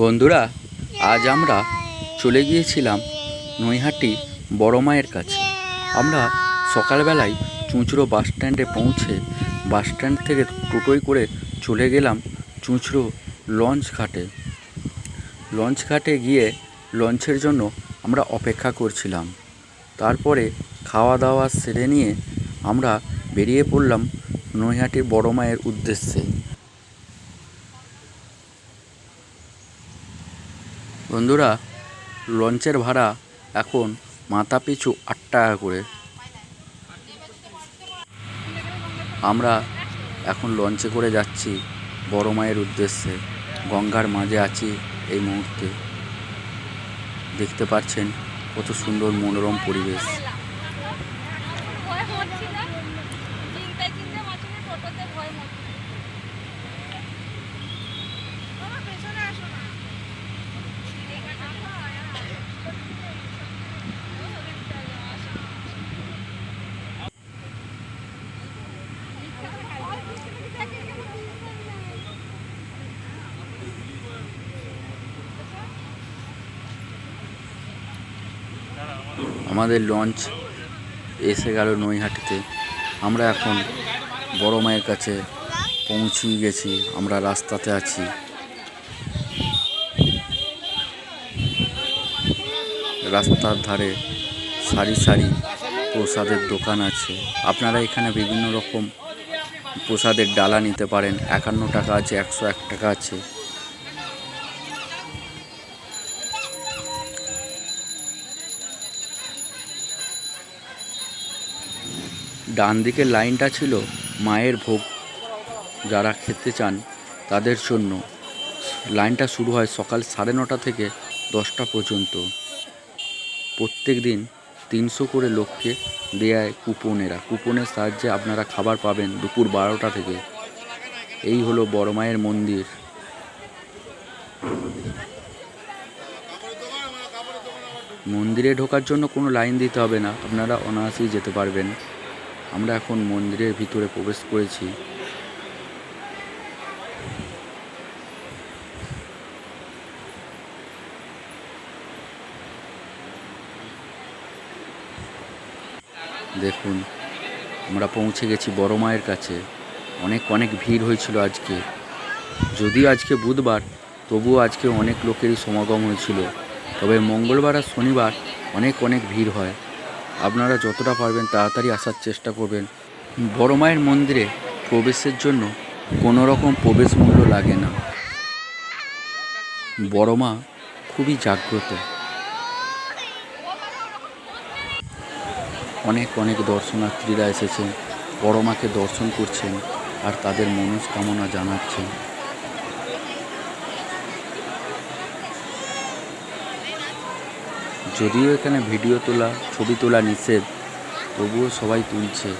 বন্ধুরা, আজ আমরা চলে গিয়েছিলাম নৈহাটি বড় মায়ের কাছে। আমরা সকালবেলায় চুঁচড়ো বাস স্ট্যান্ডে পৌঁছে বাস স্ট্যান্ড থেকে টোটোয় করে চলে গেলাম চুঁচড়ো লঞ্চ ঘাটে। লঞ্চ ঘাটে গিয়ে লঞ্চের জন্য আমরা অপেক্ষা করছিলাম। তারপরে খাওয়া দাওয়া সেরে নিয়ে আমরা বেরিয়ে পড়লাম নৈহাটি বড় মায়ের উদ্দেশ্যে। বন্ধুরা, লঞ্চের ভাড়া এখন মাথা পিছু আট টাকা করে। আমরা এখন লঞ্চে করে যাচ্ছি বড় মায়ের উদ্দেশ্যে। গঙ্গার মাঝে আছি এই মুহূর্তে। দেখতে পাচ্ছেন কত সুন্দর মনোরম পরিবেশ। ভয় হচ্ছিল চিন্তায় চিন্তায় মাঝখানে টোটোতে ভয় হচ্ছিল আমাদের লঞ্চ এসে গেল নৈহাটিতে। আমরা এখন বড় মায়ের কাছে পৌঁছিয়ে গেছি, আমরা রাস্তাতে আছি। রাস্তার ধারে সারি সারি প্রসাদের দোকান আছে। আপনারা এখানে বিভিন্ন রকম প্রসাদের ডালা নিতে পারেন। একান্ন টাকা আছে, একশো এক টাকা আছে। ডান দিকের লাইনটা ছিল মায়ের ভোগ। যারা খেতে চান তাদের জন্য। লাইনটা শুরু হয় সকাল সাড়ে নটা থেকে দশটা পর্যন্ত। প্রত্যেক দিন তিনশো করে লোককে দেয় কুপনেরা। কুপনের সাহায্যে আপনারা খাবার পাবেন দুপুর বারোটা থেকে। এই হলো বড় মায়ের মন্দির। মন্দিরে ঢোকার জন্য কোনো লাইন দিতে হবে না। আপনারা অনায়াসেই যেতে পারবেন। আমরা এখন মন্দিরের ভিতরে প্রবেশ করেছি। দেখুন, আমরা পৌঁছে গেছি বড় মায়ের কাছে। অনেক অনেক ভিড় হয়েছিল আজকে। যদিও আজকে বুধবার, তবুও আজকে অনেক লোকেরই সমাগম হয়েছিল। তবে মঙ্গলবার আর শনিবার অনেক অনেক ভিড় হয়। আপনারা যতটা পারবেন তাড়াতাড়ি আসার চেষ্টা করবেন। বড় মায়ের মন্দিরে প্রবেশের জন্য কোনো রকম প্রবেশ মূল্য লাগে না। বড় মা খুবই জাগ্রত। অনেক অনেক দর্শনার্থীরা এসেছেন। বড় মাকে দর্শন করছেন আর তাদের মনস্কামনা জানাচ্ছেন। যদিও এখানে ভিডিও তোলা ছবি তোলা নিষেধ তবুও সবাই তুলছে।